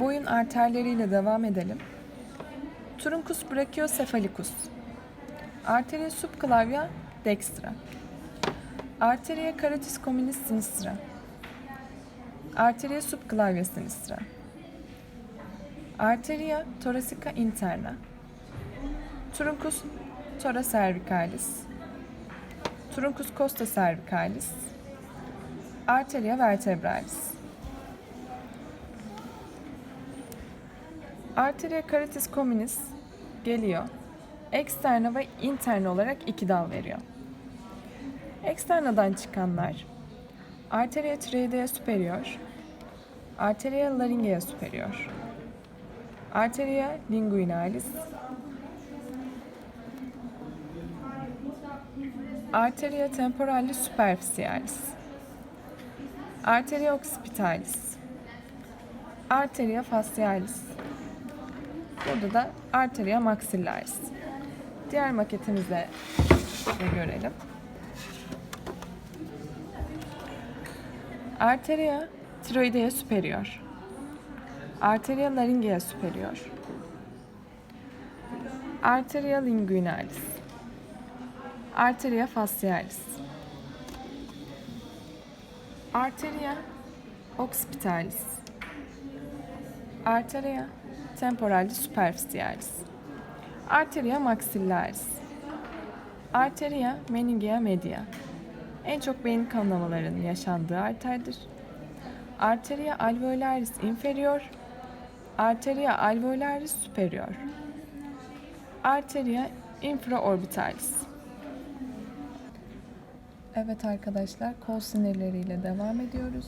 Boyun arterleriyle devam edelim. Truncus brachiocephalicus. Arteria subclavia dextra. Arteria carotis communis sinistra. Arteria subclavia sinistra. Arteria thoracica interna. Truncus tora cervicalis. Truncus costa cervicalis. Arteria vertebralis. Arteria carotis communis geliyor. Eksterna ve interna olarak iki dal veriyor. Eksternadan çıkanlar Arteria tiroidea superior, Arteria laryngea superior, Arteria linguinalis, Arteria temporalis superficialis, Arteria occipitalis, Arteria facialis, Burada da Arteria maxillaris. Diğer maketimizde de görelim. Arteria tiroidea superior. Arteria laryngea superior. Arteria linguinalis. Arteria facialis. Arteria occipitalis. Arteria temporalis superficialis. Arteria maxillaris. Arteria meningea media. En çok beyin kanamalarının yaşandığı arterdir. Arteria alveolaris inferior. Arteria alveolaris superior. Arteria infraorbitalis. Evet arkadaşlar, kol sinirleriyle devam ediyoruz.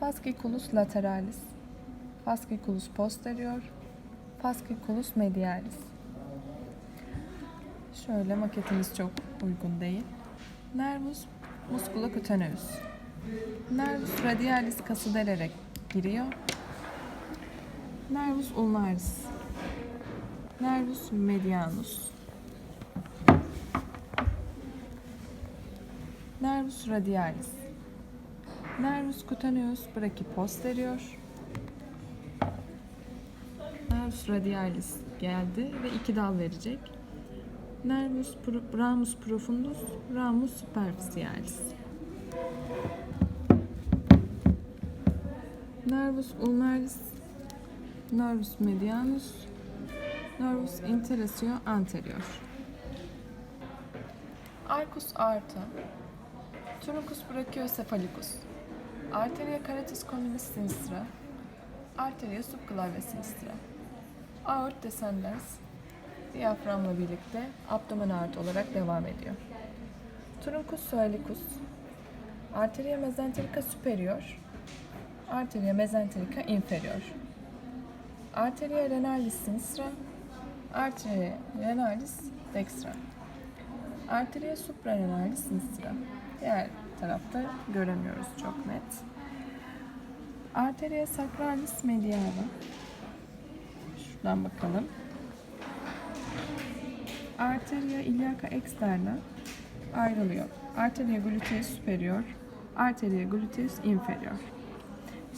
Fasciculus lateralis, fasciculus posterior, fasciculus medialis. Şöyle maketimiz çok uygun değil. Nervus musculocutaneus. Nervus radialis kası delerek giriyor. Nervus ulnaris. Nervus medianus. Nervus radialis. Nervus cutaneus brachyposterior. Nervus radialis geldi ve iki dal verecek. Nervus pro- ramus profundus, ramus superficialis. Nervus ulnaris, nervus medianus, nervus interestio anterior. Arcus aorta, Truncus brachiocephalicus, Arteria carotis communis sinistra, Arteria subclavia sinistra, Aort descendens, diyaframla birlikte abdomen aort olarak devam ediyor. Truncus coelicus, Arteria mesenterica superior, Arteria mesenterica inferior, Arteria renalis sinistra, Arteria renalis dextra, Arteria suprarenalis sinistra. Diğer tarafta göremiyoruz çok net. Arteria sacralis mediana. Şuradan bakalım. Arteria iliaca externa ayrılıyor. Arteria gluteus superior, arteria gluteus inferior.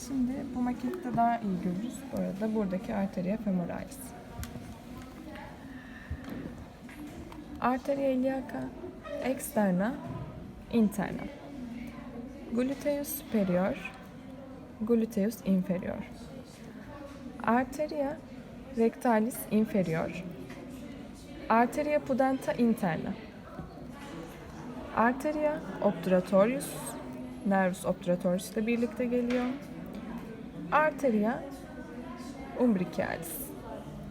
Şimdi bu makette daha iyi görürüz. Bu arada buradaki arteria femoralis. Arteria iliaca externa interna. Gluteus superior, gluteus inferior. Arteria rectalis inferior. Arteria pudenta interna. Arteria obturatorius, nervus obturatorius ile birlikte geliyor. Arteria umbilicalis.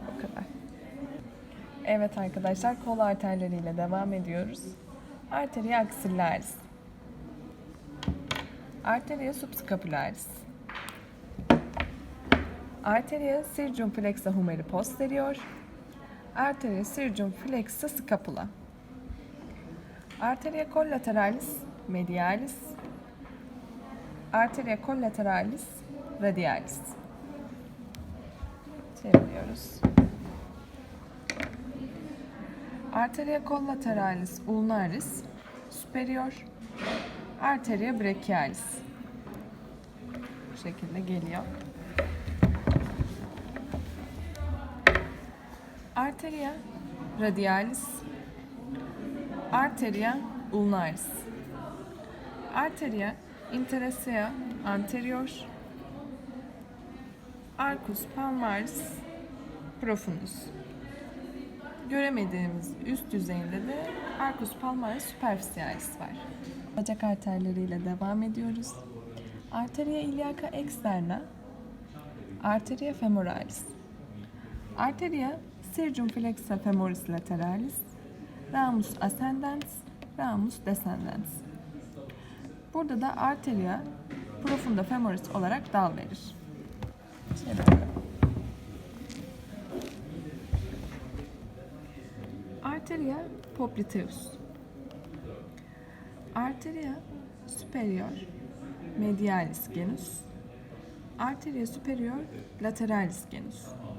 O kadar. Evet arkadaşlar kol arterleriyle devam ediyoruz. Arteria axillaris. Arteria subscapularis. Arteria sirgium flexa humeri posterior. Arteria sirgium flexa scapula. Arteria collateralis medialis. Arteria collateralis radialis. Çeviriyoruz. Arteria collateralis ulnaris superior. Arteria brachialis. Bu şekilde geliyor. Arteria radialis, arteria ulnaris. Arteria intersea anterior, arcus palmaris profundus. Göremediğimiz üst düzeyinde de arcus palmaris superficialis var. Bacak arterleriyle devam ediyoruz. Arteria iliaca externa, arteria femoralis. Arteria circumflexa femoris lateralis, ramus ascendens, ramus descendens. Burada da arteria profunda femoris olarak dal verir. Arteria popliteus. Arteria superior medialis genus. Arteria superior lateralis genus.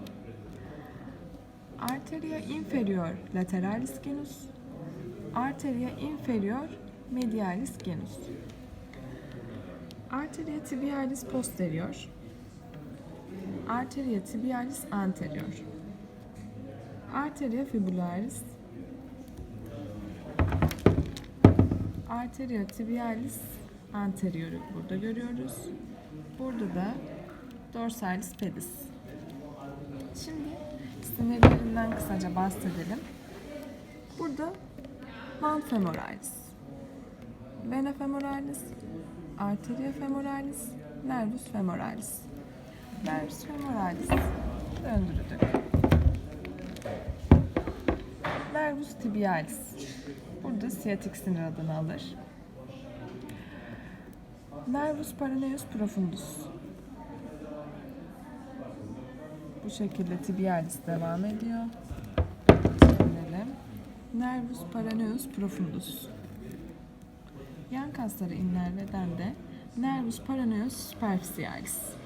Arteria inferior lateralis genus. Arteria inferior medialis genus. Arteria tibialis posterior. Arteria tibialis anterior. Arteria fibularis. Arteria tibialis anterior'u burada görüyoruz. Burada da dorsalis pedis. Şimdi sinirlerinden kısaca bahsedelim. Burada van femoralis, vena femoralis, arteria femoralis, nervus femoralis. Nervus femoralis döndürdük. Nervus tibialis. Burada siyatik sinir adını alır. Nervus paraneus profundus. Bu şekilde tibialis devam ediyor. Çevirelim. Nervus paraneus profundus. Yan kasları innerveden de nervus paraneus superficialis.